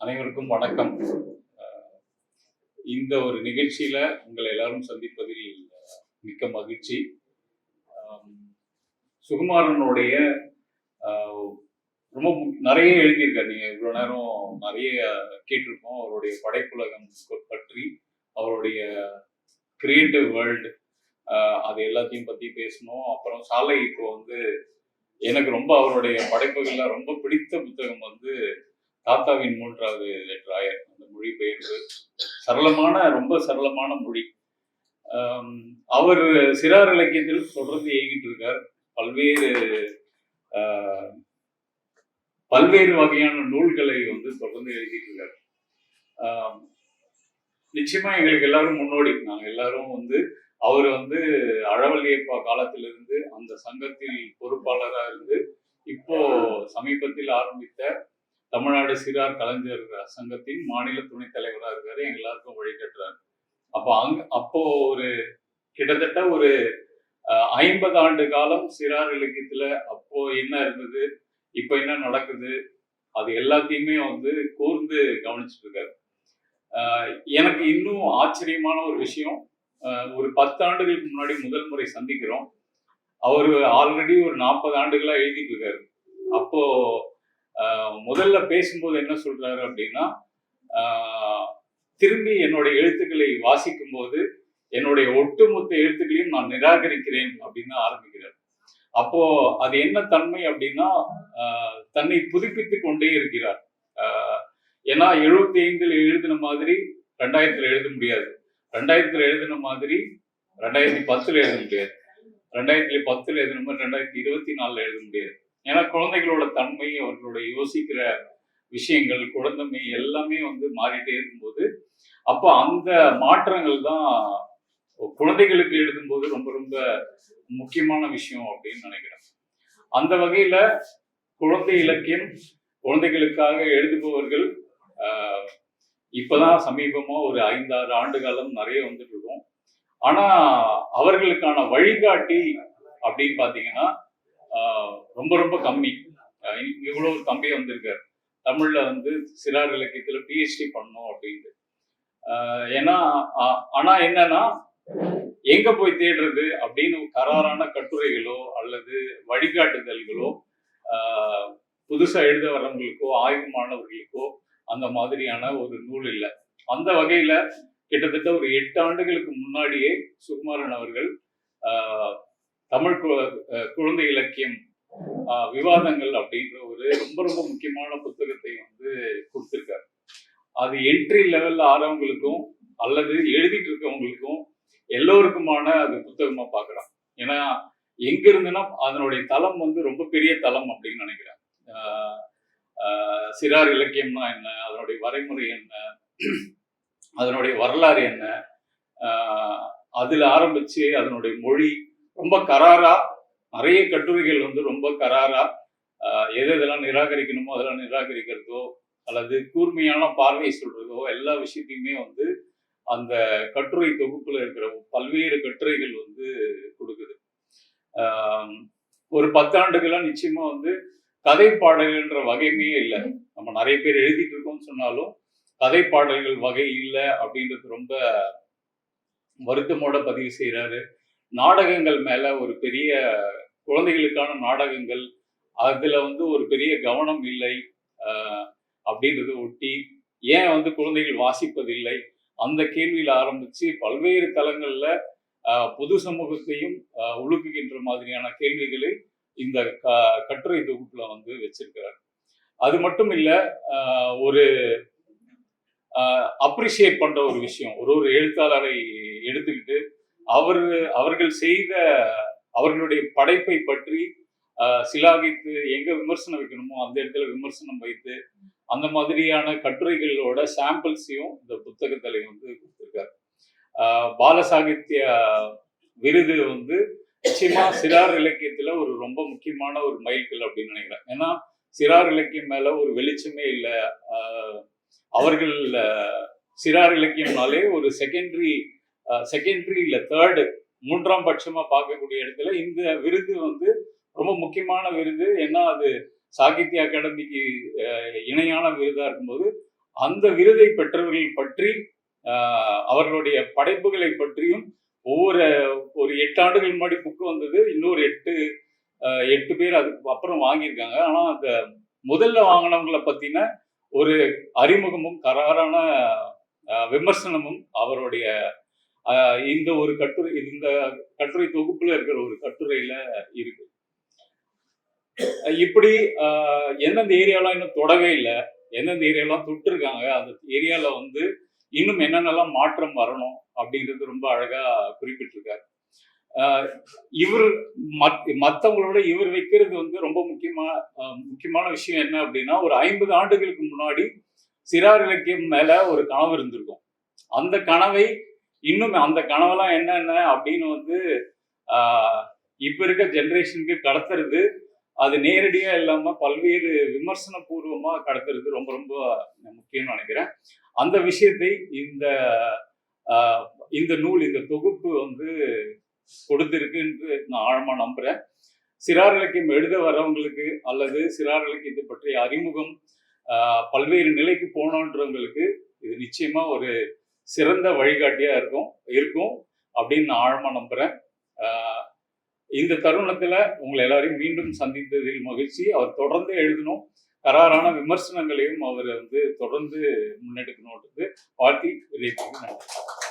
அனைவருக்கும் வணக்கம். இந்த ஒரு நிகழ்ச்சியில உங்களை எல்லாரும் சந்திப்பதில் மிக்க மகிழ்ச்சி. சுகுமாரனுடைய ரொம்ப நிறைய எழுதியிருக்காரு. நீங்க இவ்வளவு நேரம் நிறைய கேட்டிருக்கோம். அவருடைய படைப்புலகம் பற்றி அவருடைய கிரியேட்டிவ் வேர்ல்டு அது எல்லாத்தையும் பத்தி பேசணும். அப்புறம் சாலை இப்போ வந்து எனக்கு ரொம்ப அவருடைய படைப்புகள்ல ரொம்ப பிடித்த புத்தகம் வந்து தாத்தாவின் மூன்றாவது ராயர் அந்த மொழிபெயர்ப்பு சரளமான ரொம்ப சரளமான மொழி. அவர் சிறார் இலக்கியத்தில் தொடர்ந்து இயங்கிட்டு இருக்கார். பல்வேறு பல்வேறு வகையான நூல்களை வந்து தொடர்ந்து எழுதிட்டு இருக்கார். நிச்சயமா எங்களுக்கு எல்லாரும் முன்னோடி. நாங்கள் எல்லாரும் வந்து அவர் வந்து அழவல்லியப்பா காலத்திலிருந்து அந்த சங்கத்தில் பொறுப்பாளராக இருந்து இப்போ சமீபத்தில் ஆரம்பித்த தமிழ்நாடு சிறார் கலைஞர் சங்கத்தின் மாநில துணைத் தலைவராக இருக்காரு. எங்க எல்லாருக்கும் வழிகட்டுறாரு. அப்போ அங்க அப்போ ஒரு கிட்டத்தட்ட ஒரு ஐம்பது ஆண்டு காலம் சிறார் இலக்கியத்துல அப்போ என்ன இருந்தது இப்போ என்ன நடக்குது அது எல்லாத்தையுமே வந்து கூர்ந்து கவனிச்சுட்டு இருக்காரு எனக்கு இன்னும் ஆச்சரியமான ஒரு விஷயம் ஒரு பத்து ஆண்டுகளுக்கு முன்னாடி முதல் முறை சந்திக்கிறோம். அவர் ஆல்ரெடி ஒரு நாற்பது ஆண்டுகளா எழுதிட்டு இருக்காரு அப்போ முதல்ல பேசும்போது என்ன சொல்றாரு அப்படின்னா திரும்பி என்னுடைய எழுத்துக்களை வாசிக்கும் போது என்னுடைய ஒட்டுமொத்த எழுத்துக்களையும் நான் நிராகரிக்கிறேன் அப்படின்னு ஆரம்பிக்கிறார். அப்போ அது என்ன தன்மை அப்படின்னா தன்னை புதுப்பித்துக் கொண்டே இருக்கிறார். ஆஹ் ஏன்னா எழுபத்தி ஐந்தில் எழுதின மாதிரி ரெண்டாயிரத்துல எழுத முடியாது. ரெண்டாயிரத்துல எழுதின மாதிரி ரெண்டாயிரத்தி பத்துல எழுத முடியாது. ரெண்டாயிரத்தி பத்துல எழுதின மாதிரி ரெண்டாயிரத்தி இருபத்தி நாலுல எழுத முடியாது. ஏன்னா குழந்தைகளோட தன்மை அவர்களோட யோசிக்கிற விஷயங்கள் குழந்தைமை எல்லாமே வந்து மாறிட்டே இருக்கும்போது அப்போ அந்த மாற்றங்கள் தான் குழந்தைகளுக்கு எழுதும்போது ரொம்ப ரொம்ப முக்கியமான விஷயம் அப்படின்னு நினைக்கிறேன். அந்த வகையில குழந்தை இலக்கியம் குழந்தைகளுக்காக எழுதுபவர்கள் ஆஹ், இப்பதான் சமீபமா ஒரு ஐந்தாறு ஆண்டு காலம் நிறைய வந்துட்டு இருக்கும். ஆனா அவர்களுக்கான வழிகாட்டி அப்படின்னு பாத்தீங்கன்னா ரொம்ப ரொம்ப கம்மி. இவ்வளோ இவ்வளவு ஒரு தம்பி வந்திருக்காரு. தமிழ்ல வந்து சிறார் இலக்கியத்துல பிஹெச்டி பண்ணணும் அப்படின்ட்டு. ஆஹ் ஏன்னா ஆனால் ஆனா என்னன்னா எங்க போய் தேடுறது அப்படின்னு கராரான கட்டுரைகளோ அல்லது வழிகாட்டுதல்களோ ஆஹ் புதுசா எழுத வர்றவங்களுக்கோ ஆய்வு மாணவர்களுக்கோ அந்த மாதிரியான ஒரு நூல் இல்லை. அந்த வகையில கிட்டத்தட்ட ஒரு எட்டு ஆண்டுகளுக்கு முன்னாடியே சுகுமாரன் அவர்கள் ஆஹ் தமிழ் குழந்தை இலக்கியம் விவாதங்கள் அப்படின்ற ஒரு ரொம்ப ரொம்ப முக்கியமான புத்தகத்தை வந்து கொடுத்துருக்காரு. அது என்ட்ரி லெவல்ல ஆறவங்களுக்கும் அல்லது எழுதிட்டு இருக்கவங்களுக்கும் எல்லோருக்குமான அது புத்தகமா பார்க்கலாம் ஏன்னா எங்க இருந்துன்னா அதனுடைய தளம் வந்து ரொம்ப பெரிய தளம் அப்படின்னு நினைக்கிறேன். சிறார் இலக்கியம்னா என்ன? அதனுடைய வரைமுறை என்ன? அதனுடைய வரலாறு என்ன? அதில் அதுல ஆரம்பிச்சு அதனுடைய மொழி ரொம்ப கராரா நிறைய கட்டுரைகள் வந்து ரொம்ப கராரா எது எதெல்லாம் நிராகரிக்கணுமோ அதெல்லாம் நிராகரிக்கிறதோ அல்லது கூர்மையான பார்வை சொல்றதோ எல்லா விஷயத்தையுமே வந்து அந்த கட்டுரை தொகுப்புல இருக்கிற பல்வேறு கட்டுரைகள் வந்து கொடுக்குது. ஒரு பத்தாண்டுகளா நிச்சயமா வந்து கதை பாடல்கள்ன்ற வகையுமே இல்லை. நம்ம நிறைய பேர் எழுதிட்டு இருக்கோம்னு சொன்னாலும் கதை பாடல்கள் வகை இல்லை அப்படின்றது ரொம்ப வருத்தமோட பதிவு செய்கிறாரு நாடகங்கள் மேல ஒரு பெரிய குழந்தைகளுக்கான நாடகங்கள் அதில் வந்து ஒரு பெரிய கவனம் இல்லை அப்படின்றத ஒட்டி ஏன் வந்து குழந்தைகள் வாசிப்பதில்லை? அந்த கேள்வியில் ஆரம்பித்து பல்வேறு தளங்களில் பொது சமூகத்தையும் உழுக்குகின்ற மாதிரியான கேள்விகளை இந்த க- கட்டுரை தொகுப்பில் வந்து வச்சிருக்கிறார். அது மட்டும் இல்லை ஒரு அப்ரிஷியேட் பண்ணுற ஒரு விஷயம். ஒரு ஒரு எழுத்தாளரை எடுத்துக்கிட்டு அவர் அவர்கள் செய்த அவர்களுடைய படைப்பை பற்றி சிலாகித்து எங்க விமர்சனம் வைக்கணுமோ அந்த இடத்துல விமர்சனம் வைத்து அந்த மாதிரியான கட்டுரைகளோட சாம்பிள்ஸையும் இந்த புத்தகத்துல வந்து கொடுத்துருக்காரு. பாலசாகித்ய பால சாகித்ய விருது வந்து நிச்சயமா சிறார் இலக்கியத்துல ஒரு ரொம்ப முக்கியமான ஒரு மைல்கல் அப்படின்னு நினைக்கிறேன். ஏன்னா சிறார் இலக்கியம் மேல ஒரு வெளிச்சமே இல்லை. அவர்கள் சிறார் இலக்கியம்னாலே ஒரு செகண்டரி செகண்டரி இல்லை தேர்டு மூன்றாம் பட்சமா பார்க்கக்கூடிய இடத்துல இந்த விருது வந்து ரொம்ப முக்கியமான விருது. ஏன்னா அது சாகித்ய அகாடமிக்கு இணையான விருதா இருக்கும்போது அந்த விருதை பெற்றவர்கள் பற்றி அவர்களுடைய படைப்புகளை பற்றியும் ஒவ்வொரு ஒரு எட்டு ஆண்டுகள் முன்னாடி புக்கு வந்தது. இன்னொரு எட்டு எட்டு பேர் அதுக்கு அப்புறம் வாங்கியிருக்காங்க. ஆனால் அந்த முதல்ல வாங்கினவங்களை பற்றின ஒரு அறிமுகமும் கராரான விமர்சனமும் அவருடைய இந்த ஒரு கட்டுரை இந்த கட்டுரை தொகுப்புல இருக்கிற ஒரு கட்டுரையில இருக்கு. இப்படி ஆஹ், எந்தெந்த ஏரியாலாம் இன்னும் தொடவே இல்லை எந்தெந்த ஏரியாலாம் தொட்டிருக்காங்க அந்த ஏரியால வந்து இன்னும் என்னென்னலாம் மாற்றம் வரணும் அப்படின்றது ரொம்ப அழகா குறிப்பிட்டிருக்காரு. ஆஹ், இவர் மத் மற்றவங்களோட இவர் வைக்கிறது வந்து ரொம்ப முக்கியமா முக்கியமான விஷயம் என்ன அப்படின்னா ஒரு ஐம்பது ஆண்டுகளுக்கு முன்னாடி சிறார் இலக்கியம் மேல ஒரு கனவு இருந்திருக்கும். அந்த கனவை இன்னும் அந்த கனவெல்லாம் என்னென்ன அப்படின்னு வந்து இப்போ இப்ப இருக்க ஜென்ரேஷனுக்கு கடத்துறது அது நேரடியா இல்லாம பல்வேறு விமர்சன பூர்வமா கடத்துறது ரொம்ப ரொம்ப முக்கியம்னு நினைக்கிறேன். அந்த விஷயத்தை இந்த இந்த நூல் இந்த தொகுப்பு வந்து கொடுத்திருக்குன்னு நான் ஆழமா நம்புறேன். சிறார் இலக்கியம் எழுத வரவங்களுக்கு அல்லது சிறார் இலக்கியத்தை பற்றிய அறிமுகம் பல்வேறு நிலைக்கு போனோன்றவங்களுக்கு இது நிச்சயமா ஒரு சிறந்த வழிகாட்டியாக இருக்கும் இருக்கும் அப்படின்னு நான் ஆழமாக நம்புகிறேன் இந்த தருணத்தில் உங்களை எல்லாரையும் மீண்டும் சந்தித்ததில் மகிழ்ச்சி. அவர் தொடர்ந்து எழுதணும் கராரான விமர்சனங்களையும் அவர் வந்து தொடர்ந்து முன்னெடுக்கணுன்றது வாழ்த்தி விரைவில் நன்றி